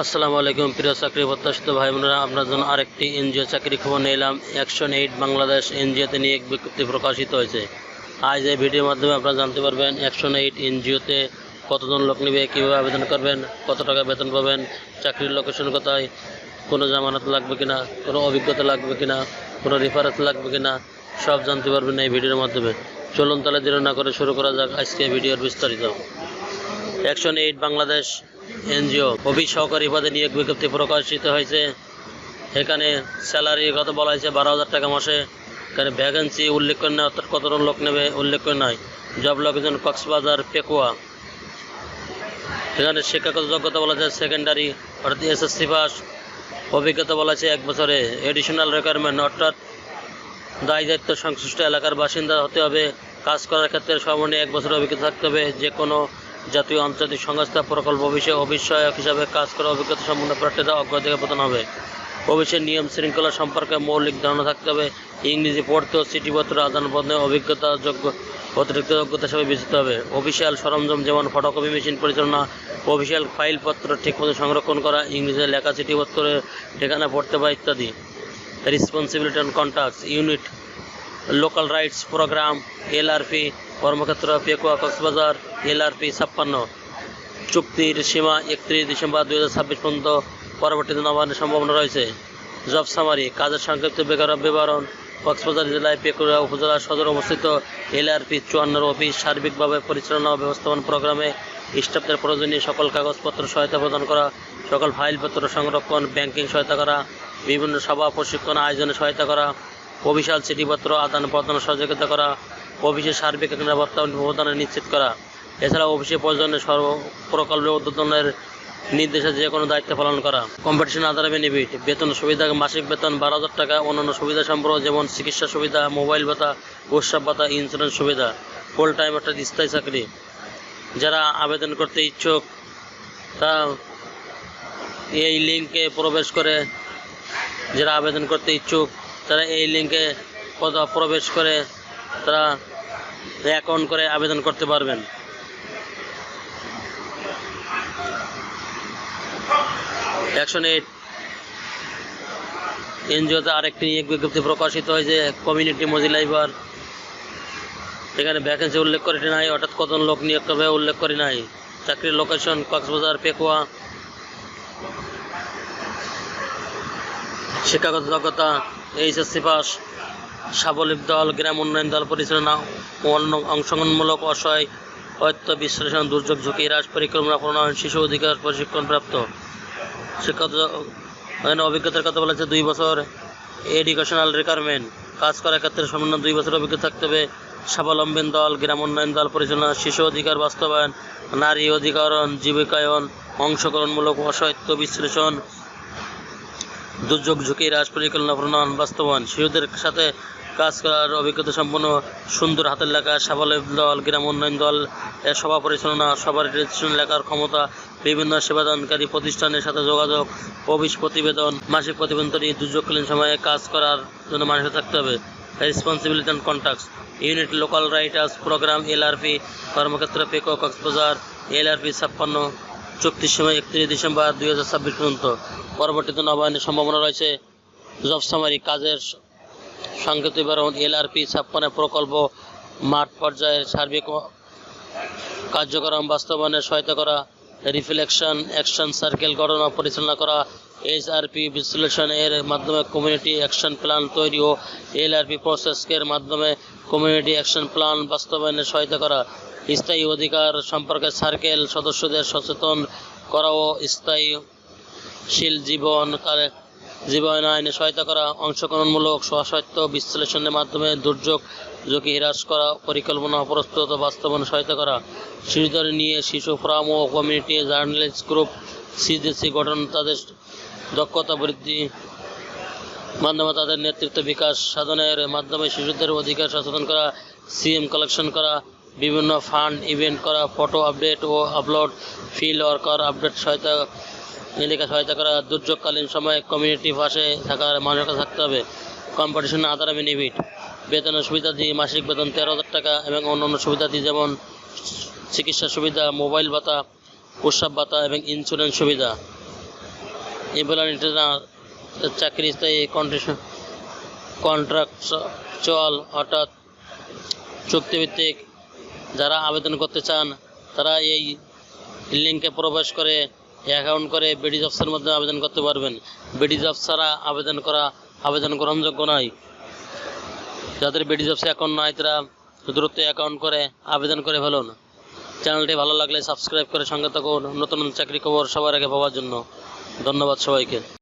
আসসালামু আলাইকুম, প্রিয় চাকরি প্রত্যাশিত ভাই বোনেরা আপনার জন্য আরেকটি এনজিও চাকরি খবর নিলাম অ্যাকশন এইট বাংলাদেশ এনজিওতে নিয়ে এক বিজ্ঞপ্তি প্রকাশিত হয়েছে। আজ এই ভিডিওর মাধ্যমে আপনারা জানতে পারবেন অ্যাকশন এইট এনজিওতে কতজন লোক নেবে, কীভাবে আবেদন করবেন, কত টাকা বেতন পাবেন, চাকরির লোকেশন কোথায়, কোনো জামানত লাগবে কিনা, কোনো অভিজ্ঞতা লাগবে কিনা, কোনো রেফারেন্স লাগবে কিনা, সব জানতে পারবেন এই ভিডিওর মাধ্যমে। চলুন তাহলে দেরি না করে শুরু করা যাক আজকে ভিডিওর বিস্তারিত। ActionAid Bangladesh NGO office সহকারী পদে নিয়োগ বিজ্ঞপ্তি প্রকাশিত হয়েছে। এখানে স্যালারি কত বলা হয়েছে? বারো হাজার টাকা মাসে। এখানে ভ্যাকেন্সি উল্লেখ করে নেয় অর্থাৎ কতজন লোক নেবে উল্লেখ করে নয় জব লোকেশন কক্সবাজার, পেকুয়া। এখানে শিক্ষাগত যোগ্যতা বলা যায় সেকেন্ডারি অর্থাৎ এসএসসি পাস অভিজ্ঞতা বলা আছে এক বছরে। এডিশনাল রিকোয়ারমেন্ট অর্থাৎ দায় দায়িত্ব সংশ্লিষ্ট এলাকার বাসিন্দা হতে হবে। কাজ করার ক্ষেত্রে সর্বনিম্ন এক বছর অভিজ্ঞতা থাকতে হবে। যে কোনো জাতীয় আন্তর্জাতিক সংস্থা প্রকল্প বিষয়ে অভিষয়ক হিসাবে কাজ করার অভিজ্ঞতা সম্পন্ন প্রার্থীরা অগ্রাধিকার প্রদান হবে। অফিসের নিয়ম শৃঙ্খলা সম্পর্কে মৌলিক ধারণা থাকতে হবে। ইংরেজি পড়তে ও চিঠিপত্র আদান প্রদানে অভিজ্ঞতা যোগ্য, অতিরিক্ত যোগ্যতা হিসাবে বিচিত হবে। অফিসিয়াল সরঞ্জাম যেমন ফটোকপি মেশিন পরিচালনা, অফিসিয়াল ফাইলপত্র ঠিকমতো সংরক্ষণ করা, ইংরেজিতে লেখা চিঠিপত্রের ঠিকানা, পড়তে বা ইত্যাদি। Responsibility on contacts unit local rights programme LRP কর্মক্ষেত্র, পেকুয়া, কক্সবাজার এলআরপি ছাপ্পান্ন। চুক্তির সীমা একত্রিশ ডিসেম্বর দুই হাজার ছাব্বিশ পর্যন্ত পরবর্তীতে নবায়নের সম্ভাবনা রয়েছে। জব সামারি, কাজের সংক্ষিপ্ত বেকার বিবরণ, কক্সবাজার জেলায় পেকুয়া উপজেলা সদর অবস্থিত এলআরপি চুয়ান্নর অফিস সার্বিকভাবে পরিচালনা ও ব্যবস্থাপন প্রোগ্রামে স্টাফদের প্রয়োজনীয় সকল কাগজপত্র সহায়তা প্রদান করা, সকল ফাইলপত্র সংরক্ষণ, ব্যাংকিং সহায়তা করা, বিভিন্ন সভা, প্রশিক্ষণ আয়োজনে সহায়তা করা অফিসিয়াল চিঠিপত্র, আদান প্রদান, সহযোগিতা করা, অফিসের সার্বিক নিরাপত্তা প্রদান নিশ্চিত করা। এছাড়া অফিসে প্রয়োজনে সর্ব প্রকল্পে উদ্বোধনের নির্দেশে যে কোনো দায়িত্ব পালন করা। কম্পিটিশন আধারে বেনিফিট বেতন সুবিধা, মাসিক বেতন বারো হাজার টাকা, অন্যান্য সুবিধা সম্পর্ক যেমন চিকিৎসা সুবিধা, মোবাইল ভাতা উৎসব ভাতা ইন্স্যুরেন্স সুবিধা ফুল টাইম অর্থাৎ স্থায়ী চাকরি। যারা আবেদন করতে ইচ্ছুক তা এই লিঙ্কে প্রবেশ করে, যারা আবেদন করতে ইচ্ছুক তারা এই লিঙ্কে প্রবেশ করে তারা অ্যাকাউন্ট করে আবেদন করতে পারবেন। অ্যাকশন এইট এনজিওতে আরেকটি নিয়োগ বিজ্ঞপ্তি প্রকাশিত হয়েছে কমিউনিটি মজিলাইবার এখানে ভ্যাকেন্সি উল্লেখ করে নাই, অর্থাৎ কতজন লোক নিয়োগ করবে উল্লেখ করে নাই। চাকরির লোকেশন কক্সবাজার, পেকুয়া। শিক্ষাগত যোগ্যতা এইচএসসি পাস, সাবলীপ দল, গ্রাম উন্নয়ন দল পরিচালনা ও অন্য অংশগ্রহণমূলক অসহায় অত্য বিশ্লেষণ, দুর্যোগ ঝুঁকি হ্রাস পরিকল্পনা, প্রণয়ন, শিশু অধিকার প্রশিক্ষণপ্রাপ্ত এখানে অভিজ্ঞতার কথা বলেছে দুই বছর এডুকেশনাল রিকোয়ারমেন্ট। কাজ করার ক্ষেত্রে সর্বনিম্ন দুই বছর অভিজ্ঞতা থাকতে হবে। স্বাবলম্বী দল, গ্রাম উন্নয়ন দল পরিচালনা, শিশু অধিকার বাস্তবায়ন, নারী অধিকরণ, জীবিকায়ন, অংশগ্রহণমূলক অসাহিত্য বিশ্লেষণ দুর্যোগ, ঝুঁকি হ্রাস পরিকল্পনা প্রণয়ন, বাস্তবায়ন, শিশুদের সাথে কাজ করার অভিজ্ঞতা সম্পন্ন সুন্দর হাতের লেখা স্বাবলম্বী দল, গ্রাম উন্নয়ন দল এর সভা পরিচালনা সবার লেখার ক্ষমতা, বিভিন্ন সেবাদানকারী প্রতিষ্ঠানের সাথে যোগাযোগ, অফিস প্রতিবেদন, মাসিক প্রতিবেদন তৈরি দুর্যোগকালীন সময়ে কাজ করার জন্য মানুষের থাকতে হবে। Responsibility and contacts unit local writers programme LRP কর্মক্ষেত্র পেকো কক্সবাজার এলআরপি ছাপ্পান্ন চুক্তির সময় একত্রিশ ডিসেম্বর দুই হাজার ছাব্বিশ পর্যন্ত। পরবর্তীতে নবায়নের সম্ভাবনা রয়েছে। জব সামারি কাজের বিবরণ, এলআরপি, ছাপ্পান্ন প্রকল্প, মাঠ পর্যায়ের সার্বিক কার্যক্রম বাস্তবায়নে সহায়তা করা রিফ্লেকশন অ্যাকশন সার্কেল গঠন পরিচালনা করা এইচআরপি বিশ্লেষণ এর মাধ্যমে কমিউনিটি অ্যাকশন প্ল্যান তৈরি ও এলআরপি প্রসেসকের মাধ্যমে কমিউনিটি অ্যাকশন প্ল্যান বাস্তবায়নে সহায়তা করা। স্থায়ী অধিকার সম্পর্কে সার্কেল সদস্যদের সচেতন করা ও স্থায়ীশীল জীবন জীবন আইনে সহায়তা করা, অংশগ্রহণমূলক সহায়ত্ব বিশ্লেষণের মাধ্যমে দুর্যোগ ঝুঁকি হ্রাস করা, পরিকল্পনা প্রস্তুত বাস্তবায়ন সহায়তা করা। শিশুদের নিয়ে শিশু ফোরাম ও কমিউনিটি জার্নালিস্ট গ্রুপ সিডিসি গঠন, তাদের দক্ষতা বৃদ্ধি মাধ্যমে তাদের নেতৃত্ব বিকাশ সাধনের মাধ্যমে শিশুদের অধিকার সচেতন করা, সিএম কালেকশন করা বিভিন্ন ফান্ড, ইভেন্ট করা, ফটো আপডেট ও আপলোড ফিল্ড ওয়ার্কার আপডেট সহায়তা এলাকা সহায়তা করা, দুর্যোগকালীন সময়ে কমিউনিটি পাশে থাকার মানুষের কাছে থাকতে হবে। কম্পিটিশন আধারে বেনিফিট বেতনের সুবিধা দিয়ে মাসিক বেতন তেরো হাজার টাকা এবং অন্যান্য সুবিধা দিয়ে যেমন চিকিৎসা সুবিধা, মোবাইল ভাতা, প্রস্রাব ভাতা এবং ইন্স্যুরেন্স সুবিধা। এমপ্লয়মেন্ট চাকরি স্থায়ী কন্ডিশন কন্ট্রাকচুয়াল অর্থাৎ চুক্তিভিত্তিক যারা আবেদন করতে চান, তারা এই লিঙ্কে প্রবেশ করে অ্যাকাউন্ট করে বিডি জবসের মধ্যে আবেদন করতে পারবেন। বিডি জবস ছাড়া আবেদন করা, আবেদন গ্রহণযোগ্য নয়। যাদের বিডি জবসে অ্যাকাউন্ট নয় তারা দ্রুত অ্যাকাউন্ট করে, আবেদন করে ফেলুন। চ্যানেলটি ভালো লাগলে সাবস্ক্রাইব করে সঙ্গে থাকুন। নতুন নতুন চাকরি খবর সবার আগে পাওয়ার জন্য। ধন্যবাদ সবাইকে।